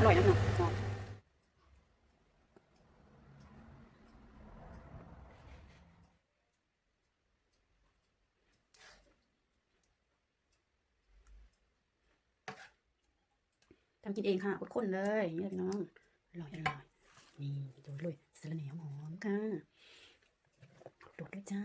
อร่อยนะพี่น้องทำกินเองค่ะอดข้นเลยนี่พี่น้องอร่อยอร่อยนี่ดูเลยสะระเหนียวหอมค่ะดูด้วยจ้า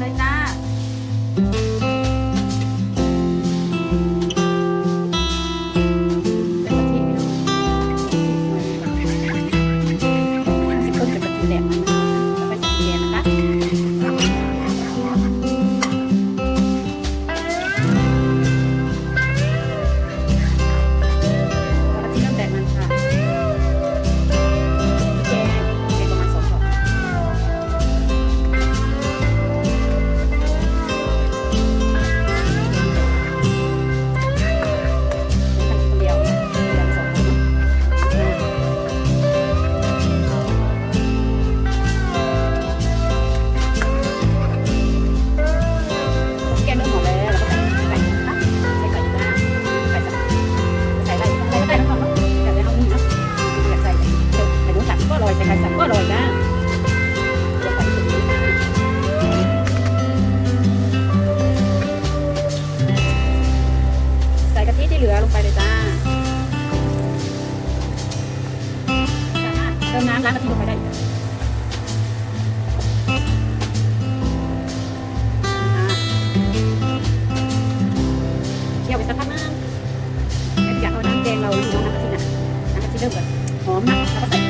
เลยจ้า ติมน้ำล้างกะทิลงไปได้อีกเคี่ยวไปสักพักนึงแล้วอยากเอาน้ำแกงเราอยู่น้ำกะทิน่ะน้ำกะทิเริ่มแบบหอมมากแล้วก็ใส่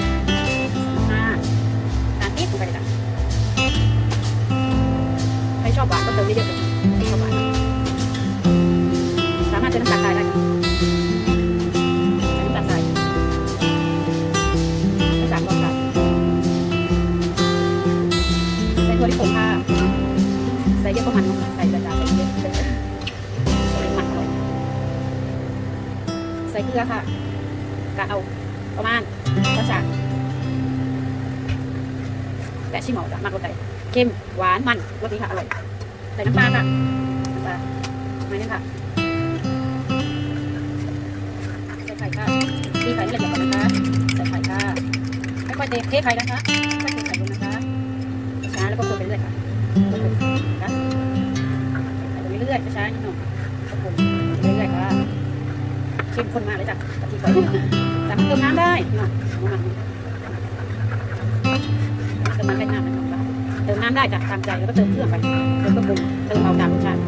ค่ะใส่เยอะก็มันใส่กระจายใส่เยอะใส่มันอร่อยใส่เกลือค่ะกะเอาประมาณกระชากแต่ชิมเอจะมากรสใจเค็มหวานมันรสดีค่ะอร่อยใส่น้ำปลาค่ะน้ำปลาไม่นี่ค่ะใส่ไข่ค่ะตีไข่ละเอียดก่อนนะคะใส่ไข่ค่ะค่อยๆเทเทไข่นะคะค่อยๆเทไข่ลงนะคะช้าแล้วก็คนไปเรื่อยค่ะ ใส่ไปเรื่อยช้าๆนิดหน่อยเรื่อยๆค่ะเข้มคนมากเลยจ้ะกะทิก่อนจำเติมน้ำได้เนาะมันเติมน้ำได้น้ำนะครับเติมน้ำได้จ้ะตามใจแล้วก็เติมเครื่องไปเติมก็ปรุงเติมเอาตามรสชาติ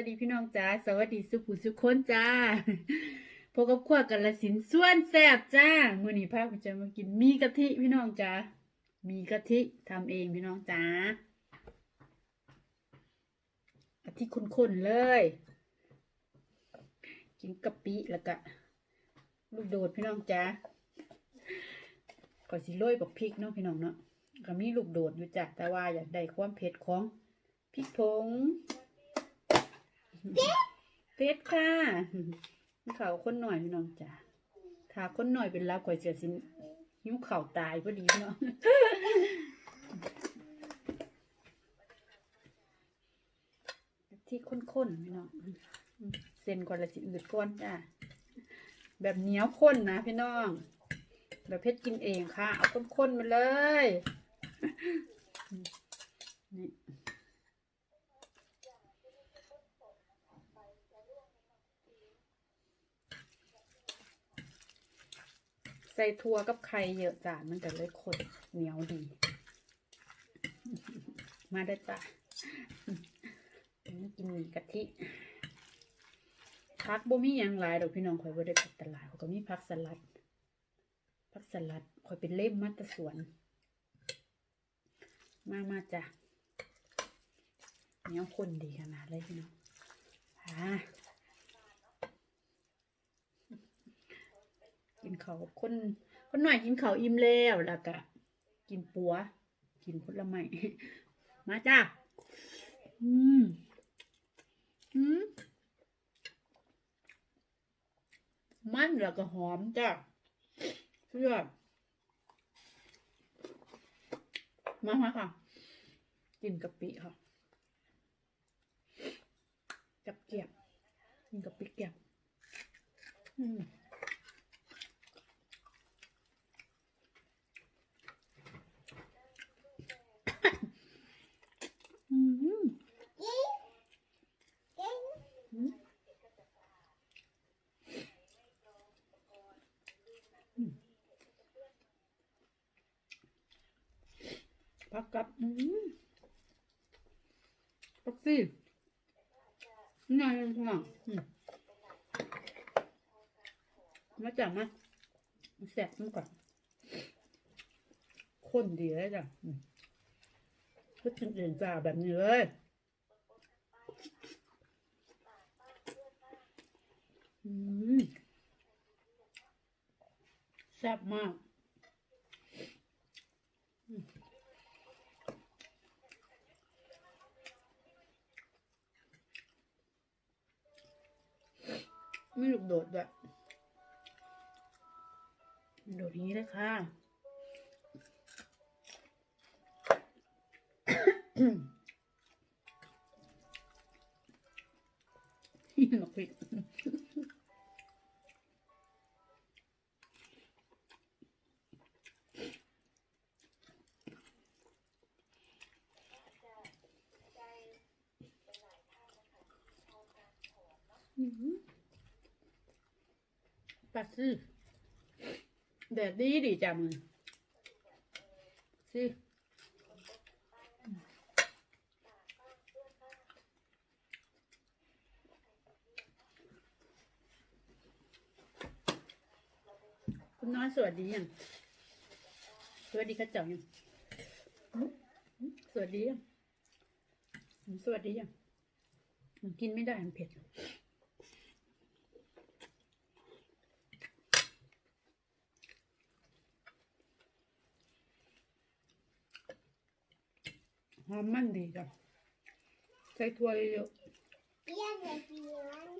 วัสดีพี่น้องจ้าสวัสดีสุขุสุขคนจ้าพบกับขั้วกันละสินส่วนแซบจ้ามื้อนี้พาคุณจะมากินมีกะทิพี่น้องจ้ามีกะทิทำเองพี่น้องจ้ากะทิข้นๆเลย กินกะปิแล้วก็ลูกโดดพี่น้องจ้าก่อนสิโรยกับพริกเนาะพี่น้องเนาะก็มีลูกโดดอยู่จ้ะแต่ว่าอยากได้ความเผ็ดของพริกผง เผ็ดค่ะข่าวคนหน่อยพี่น้องจ้ะถ้าคนหน่อยเป็นรับข่อยเสียสิหิ้วเข่าตายพอดีพี่น้องที่ข้นๆพี่น้องเส้นก่อนละสิอืดก่อนจ้ะแบบเหนียวข้นนะพี่น้องแบบเพชรกินเองค่ะ เอาข้นๆมาเลย นี่ใส่ถั่วกับไข่เยอะจ้ะมันก็เลยข้นเหนียวดี มาได้อจ้ะกินหมี่กะทิพักบ่มีหยังหลายดอกพี่น้องข่อยบ่ได้ไปตลาดเขาก็มีผักสลัดผักสลัดคอยเป็นเล่มมัตสวน มามาจ้ะเนี้ยคนดีขนาดเลยพี่น้องอ่า กินเขาคนคนหน่อยกินเขาอิ่มแล้วแล้วก็กินปัว กินผลไม้มาจ้ะอืมอืมมันแล้วก็หอมจ้ะเพื่อมามาค่ะ กินกะปิค่ะกับเกียบกินกะปิเกียบอืมอืมอืม พักกับอืมพักสินี่ไงข้างหลังมาจับมาแสบมันก่อนข้นดีเลยจ้ะก็กินเองจ้าแบบนี้เลยอืมแซ่บมาก ไม่หลูกโดดด้วยโดดนี้เลยค่ะหนกพิษอืม ปัดสิแดดดีดีจ้ะมึงสิคุณน้อยสวัสดียังสวัสดีข้าเจ้ายังสวัสดียังสวัสดียังกินไม่ได้มันเผ็ด หอมมันดีจ้ะใส่ถั่วเยอะเปลี่ยนเลยเปลี่ยน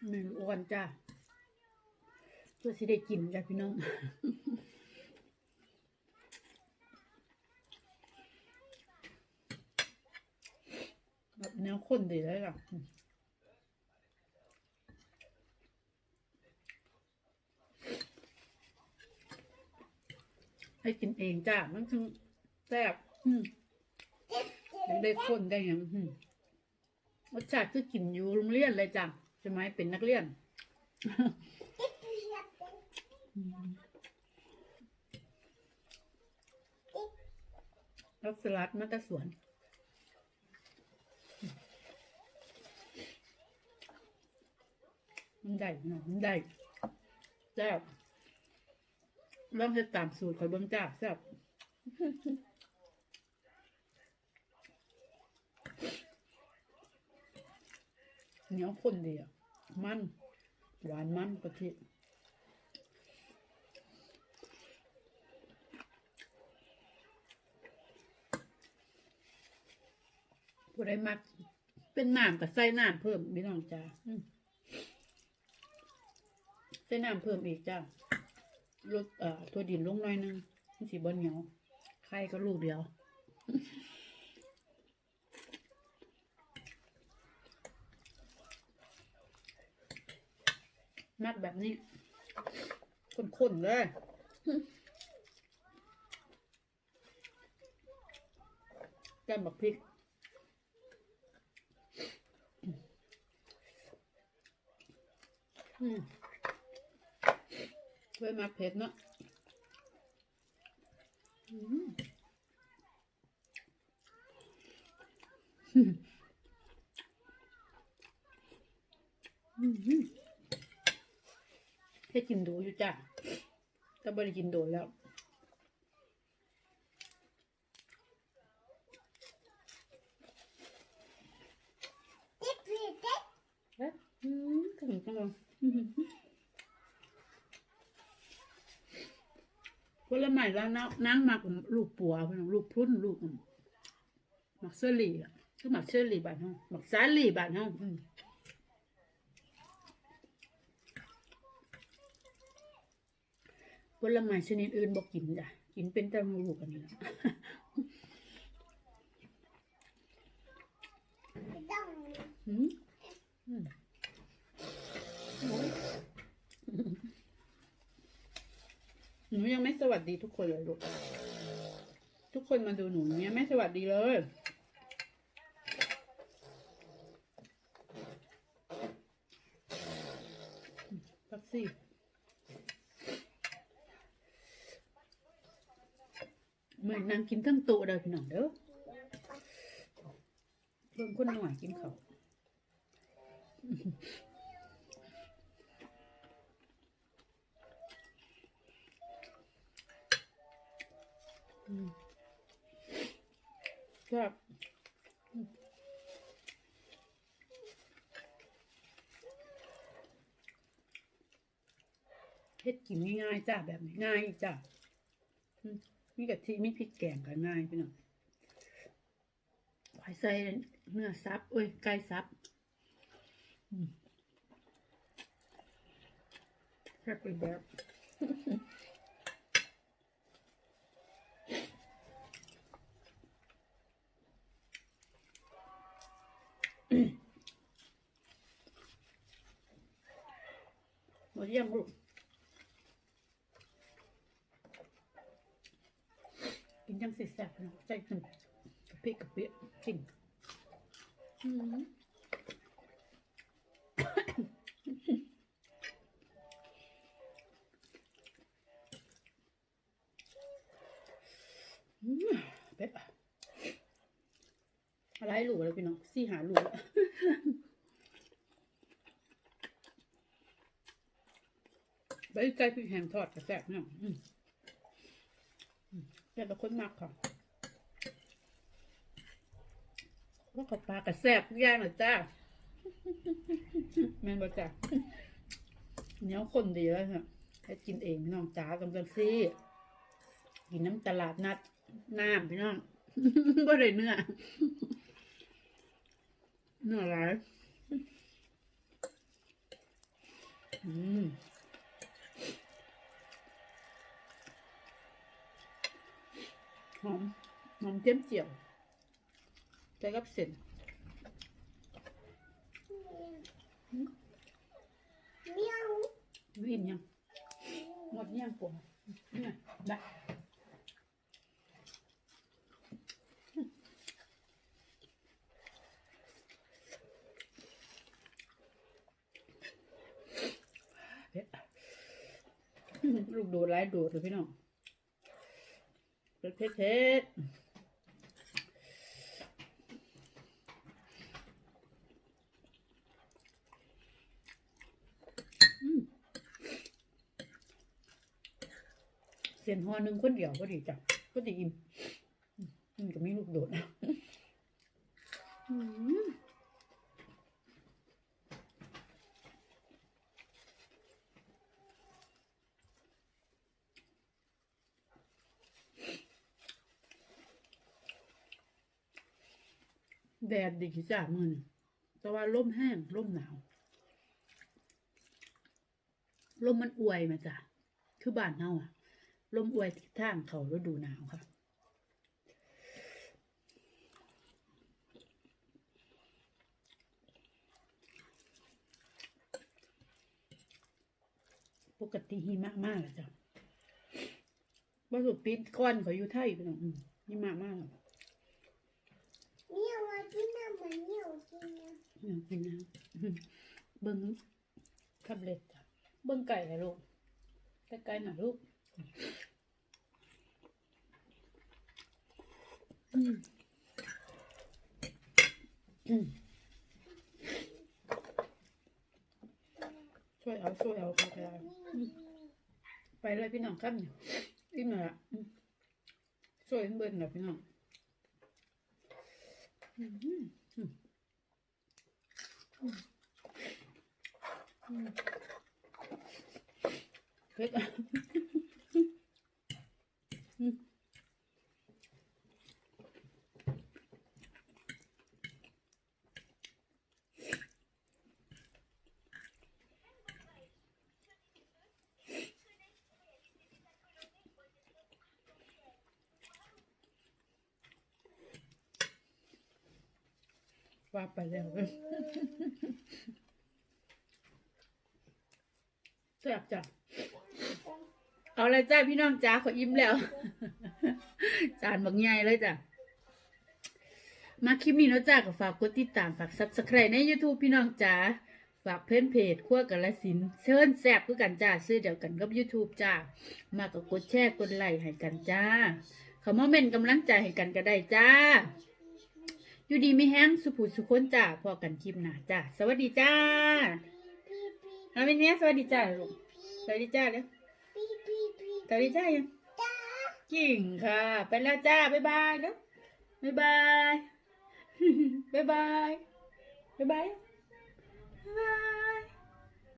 ๆไม่อ้วนจ้ะเพื่อสิได้กินจ้ะพี่น้องแบบแนวข้นดีเลยจ้ะ ให้กินเองจ้า มันคือแซ่บอืมได้คนได้ยังรสชาติคือกินอยู่โรงเรียนเลยจ้ะใช่ไหมเป็นนักเรียนรสสลัดมัตะสวนมันได้เนาะมันได้แซ่บ ลองเฮ็ดตามสูตรข่อยเบิ่งจ้าแซ่บเหนียวข้นดีอะมันหวานมันกะทิผู้ใดมัก เป็นน้ำกับใส่น้ำเพิ่มพี่น้องจ้าใส่น้ำเพิ่มอีกจ้า ลดเอ่อตัวดินลงหน่อยนึงมันสีบนเหนียวไข่ก็ลูกเดียวมัดแบบนี้ข้นๆเลยแกมบักพริกอืม เพื่อมาเผ็ดเนาะอืมอืมอืมให้กินดูอยู่จ้ะแต่บ่ได้กินโดนแล้วติ๊บพี่ติ๊บเอ๊ะอืมถึงจังเลย ผลไม้แล้วน้ำนางมักลูกปัวพี่น้องลูกพุ่นลูกมหมักเชอรี่คือหมักเชอรี่บานเฮาหมักสาลี่บานเฮาอืมผลไม้ชนิดอื่นบอกกินจ้ะกินเป็นแต่ลูกอันนี้แหละต้องอืมอืม หนูยังไม่สวัสดีทุกคนเลยลูก ทุกคนมาดูหนูเนี่ยไม่สวัสดีเลย พักซี่เหมือนนางกินทั้งโต๊ะเลยพี่น้องเด้อเบิ่งคนหน่อยกินเขา ครับเฮ็ดกินง่ายๆจ้าแบบง่ายจ้ามีกะทิมีพริกแกงก็ง่ายพี่น้องขอยใส่เนื้อซับเอ้ยไก่ซับแซ่บไปแบบ หมดยังลูกกินจังสิแซ่บ อะไรลูกอะไรพี่น้องสี่หาลูกใบไก่พริกแห้งทอดกระแซ่บเนาะแต่ละคนมากค่ะว่ากับปลากระแซ่บทุกอย่างเลยจ้าแม่นบ่จ้าเนียคนดีแล้วค่ะให้กินเองพี่น้องจ๋ากำลังซีกินน้ำตลาดนัดน้ำพี่น้องบ่ได้เนื้อ นื้อหลายอืมหอมหอมเจียมเจียวใส่กับเส้นเมียววิ่งยังหมดยังปวเนี่ยได้ ลูกโดดไล่โดดเลยพี่น้องเป็ดเผ็เผ็ดเสียนหอนึ่งคนเดียวก็ดีจ้ะก็ดีอิ่มมันก็มีลูกโดดนะ แดดดีจ้ะมือนแต่ว่าลมแห้งลมหนาวลมมันอวยมาจ้ะ คือบ้านเฮาอะลมอวยทิศทางเขาฤดูหนาวค่ะ ปกติหิมะมากเลยจ้ะว่าสุดปีนก้อนเขาอยู่ไทยพี่น้องอืมหิมะมากเลย เนียมาที่น้ำมันเนี่ยกินน้ำน้ำเป็นน้ำเบิ้งทับเล็ดจ้ะเบิ้งไก่เลยลูกไก่ไก่หน่อลูกช่วยเอาช่วยเอาค่ะไปเลยไปเลยพี่น้องครับเนี่ยอิ่มแล้วช่วยเบิ้งหน่อพี่น้อง เผ็ดอะอืมว่าไป แล้วแซ่บจ้ะเอาเลยจ้าพี่น้องจ้าขออิ่มแล้ว จานบักใหญ่เลยจ้ะมาคลิปนี้เนาะจ้าก็ฝากกดติดตามฝาก subscribe ใน YouTube พี่น้องจ้าฝากเพจเพจขั้วกันละสินเชิญแซบคือกันจ้าซื้อเดียวกันกับ YouTube จ้ามาก็กดแชร์กดไลค์ให้กันจ้าขามเม่นกำลังใจให้กันก็ได้จ้า อยู่ดีไม่แห้งสุภูสุคนจ้าพอกันคลิปหนาจ้าสวัสดีจ้าเอาเป็นเนี้ยสวัสดีจ้าลูกสวัสดีจ้าเลยสวัสดีจ้ายังจริงค่ะ ไปแล้วจ้าบ๊ายบายแล้วบ๊ายบายบ๊ายบายบ๊ายบายบ๊ายบาย